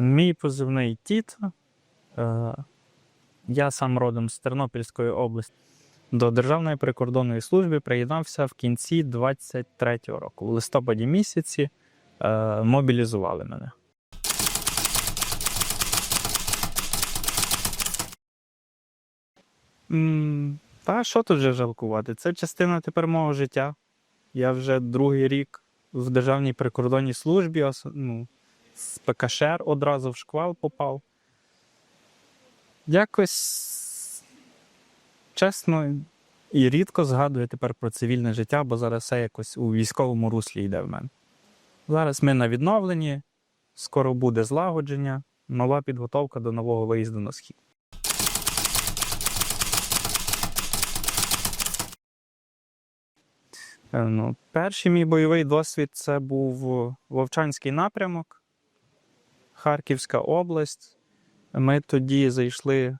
Мій позивний Тіто. Е, Я сам родом з Тернопільської області. До Державної прикордонної служби приєднався в кінці 23-го року. У листопаді місяці е, мобілізували мене. Та що тут вже жалкувати? Це частина тепер мого життя. Я вже другий рік в Державній прикордонній службі, ну, з ПКШР одразу в шквал попав. Якось чесно і рідко згадую тепер про цивільне життя, бо зараз все якось у військовому руслі йде в мене. Зараз ми на відновленні, скоро буде злагодження, нова підготовка до нового виїзду на схід. Е, Ну, перший мій бойовий досвід це був Вовчанський напрямок, Харківська область. Ми тоді зайшли е,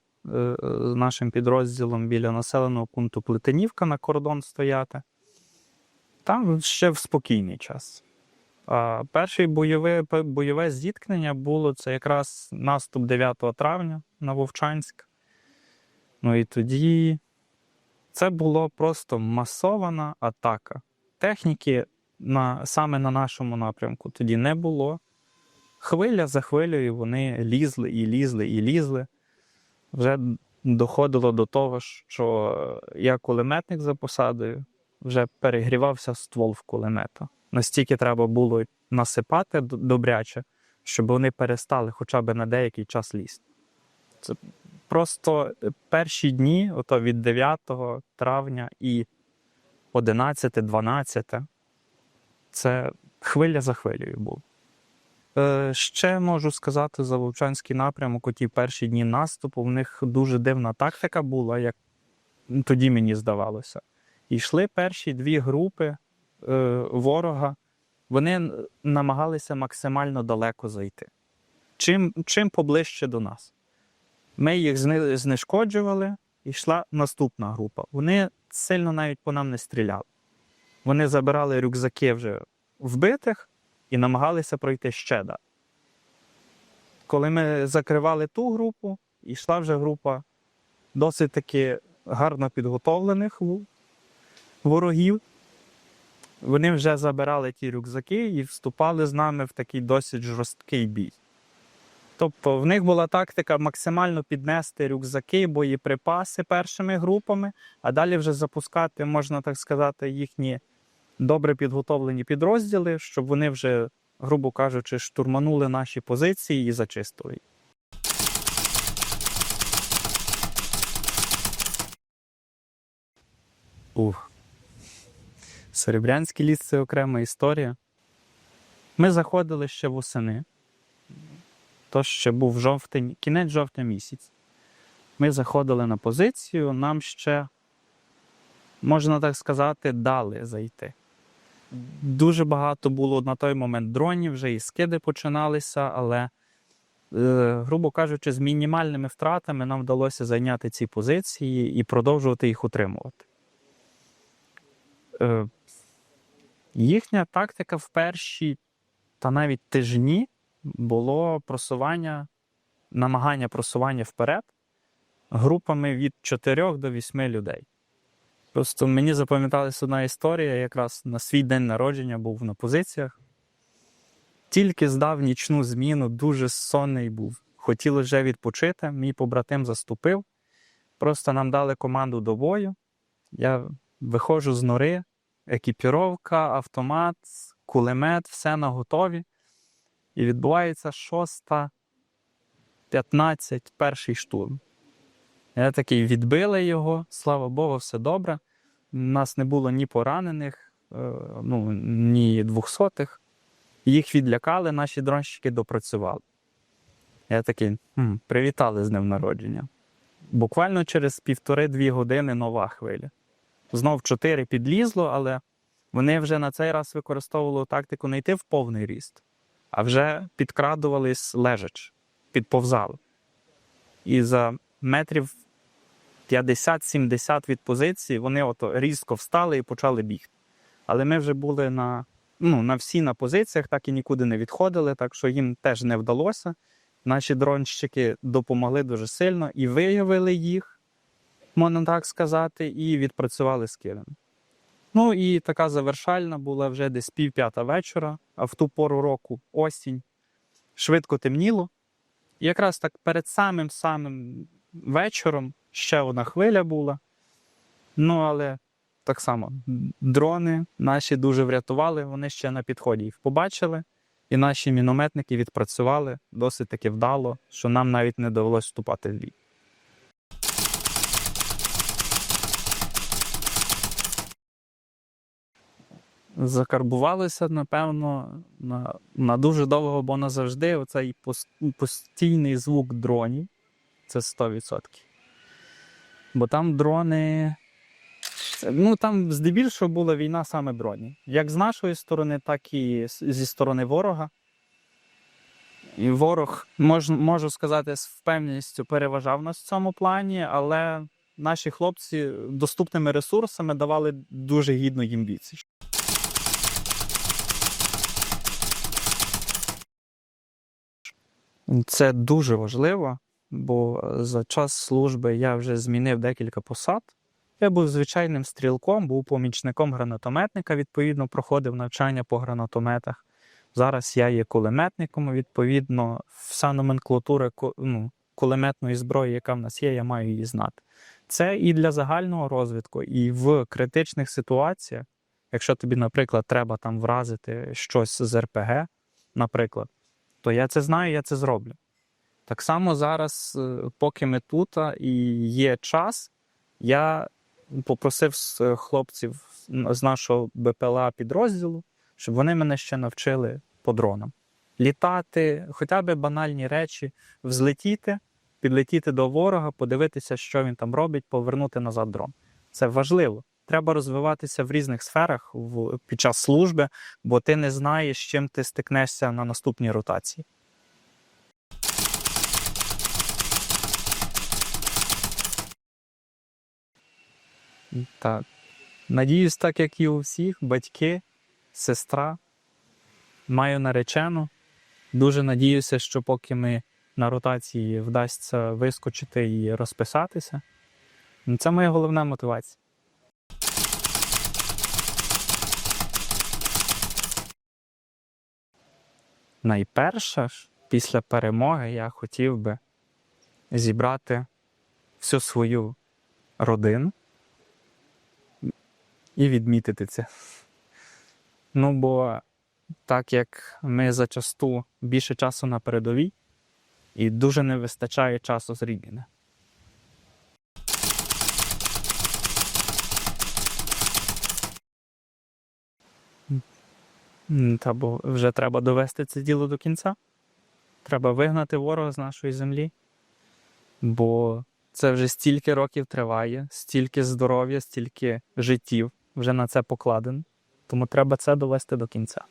з нашим підрозділом біля населеного пункту Плетенівка на кордон стояти. Там ще в спокійний час. Перше бойове, бойове зіткнення було це якраз наступ 9 травня на Вовчанськ. Ну і тоді це було просто масована атака. Техніки на, саме на нашому напрямку тоді не було. Хвиля за хвилею вони лізли і лізли і лізли. Вже доходило до того, що я кулеметник за посадою, вже перегрівався ствол в кулемета. Настільки треба було насипати добряче, щоб вони перестали хоча б на деякий час лізти. Це просто перші дні, ото від 9 травня і 11-12, це хвиля за хвилею був. Е, ще можу сказати за Вовчанський напрямок, у ті перші дні наступу, в них дуже дивна тактика була, як тоді мені здавалося. Йшли перші дві групи е, ворога, вони намагалися максимально далеко зайти. Чим, чим поближче до нас. Ми їх знешкоджували, і йшла наступна група. Вони сильно навіть по нам не стріляли. Вони забирали рюкзаки вже вбитих і намагалися пройти ще далі. Коли ми закривали ту групу, йшла вже група досить таки гарно підготовлених ворогів. Вони вже забирали ті рюкзаки і вступали з нами в такий досить жорсткий бій. Тобто в них була тактика максимально піднести рюкзаки, боєприпаси першими групами, а далі вже запускати, можна так сказати, їхні добре підготовлені підрозділи, щоб вони вже, грубо кажучи, штурманули наші позиції і зачистили. Ух. Серебрянський ліс це окрема історія. Ми заходили ще восени. То ще був жовтень, кінець жовтня місяць. Ми заходили на позицію, нам ще, можна так сказати, дали зайти. Дуже багато було на той момент дронів, вже і скиди починалися, але, е, грубо кажучи, з мінімальними втратами нам вдалося зайняти ці позиції і продовжувати їх утримувати. Е, їхня тактика в перші та навіть тижні було просування, намагання просування вперед групами від 4 до 8 людей. Просто мені запам'яталася одна історія, якраз на свій день народження був на позиціях. Тільки здав нічну зміну, дуже сонний був. Хотіли вже відпочити. Мій побратим заступив. Просто нам дали команду до бою. Я виходжу з нори, екіпіровка, автомат, кулемет, все на готові. І відбувається шоста, 15, перший штурм. Я такий відбили його, слава Богу, все добре. У нас не було ні поранених, е, ну, ні двохсотих. Їх відлякали, наші дронщики допрацювали. Я такий, хм, привітали з днем народження. Буквально через півтори-дві години нова хвиля. Знов чотири підлізло, але вони вже на цей раз використовували тактику не йти в повний ріст, а вже підкрадувались лежач, підповзали. І за метрів 50-70 від позиції вони ото різко встали і почали бігти. Але ми вже були на, ну, на всі на позиціях, так і нікуди не відходили, так що їм теж не вдалося. Наші дронщики допомогли дуже сильно і виявили їх, можна так сказати, і відпрацювали скидом. Ну і така завершальна була вже десь пів п'ята вечора, а в ту пору року осінь. Швидко темніло. І якраз так перед самим самим вечором ще одна хвиля була. Ну, але так само дрони наші дуже врятували, вони ще на підході їх побачили. І наші мінометники відпрацювали досить таки вдало, що нам навіть не довелося вступати в бій. Закарбувалися, напевно, на, на дуже довго, бо назавжди оцей постійний звук дронів. Це 100%. Бо там дрони. Ну, там здебільшого була війна саме дронів. Як з нашої сторони, так і зі сторони ворога. І ворог, мож, можу сказати, з впевненістю переважав нас в цьому плані, але наші хлопці доступними ресурсами давали дуже гідну їм відсіч. Це дуже важливо, бо за час служби я вже змінив декілька посад. Я був звичайним стрілком, був помічником гранатометника, відповідно, проходив навчання по гранатометах. Зараз я є кулеметником, відповідно, вся номенклатура ну, кулеметної зброї, яка в нас є, я маю її знати. Це і для загального розвитку, і в критичних ситуаціях, якщо тобі, наприклад, треба там вразити щось з РПГ, наприклад, то я це знаю, я це зроблю. Так само зараз, е, поки ми тут і є час, я попросив е, хлопців з нашого БПЛА підрозділу, щоб вони мене ще навчили по дронам. Літати, хоча б банальні речі, взлетіти, підлетіти до ворога, подивитися, що він там робить, повернути назад дрон. Це важливо. Треба розвиватися в різних сферах в, під час служби, бо ти не знаєш, з чим ти стикнешся на наступній ротації. Так. Надіюсь, так як і у всіх, батьки, сестра, маю наречену. Дуже надіюся, що поки ми на ротації вдасться вискочити і розписатися. Ну, Це моя головна мотивація. Найперше ж, після перемоги я хотів би зібрати всю свою родину і відмітити це. Ну, бо так як ми зачасту більше часу на передовій, і дуже не вистачає часу з рідними. Та бо вже треба довести це діло до кінця. Треба вигнати ворога з нашої землі. Бо це вже стільки років триває, стільки здоров'я, стільки життів вже на це покладен, Тому треба це довести до кінця.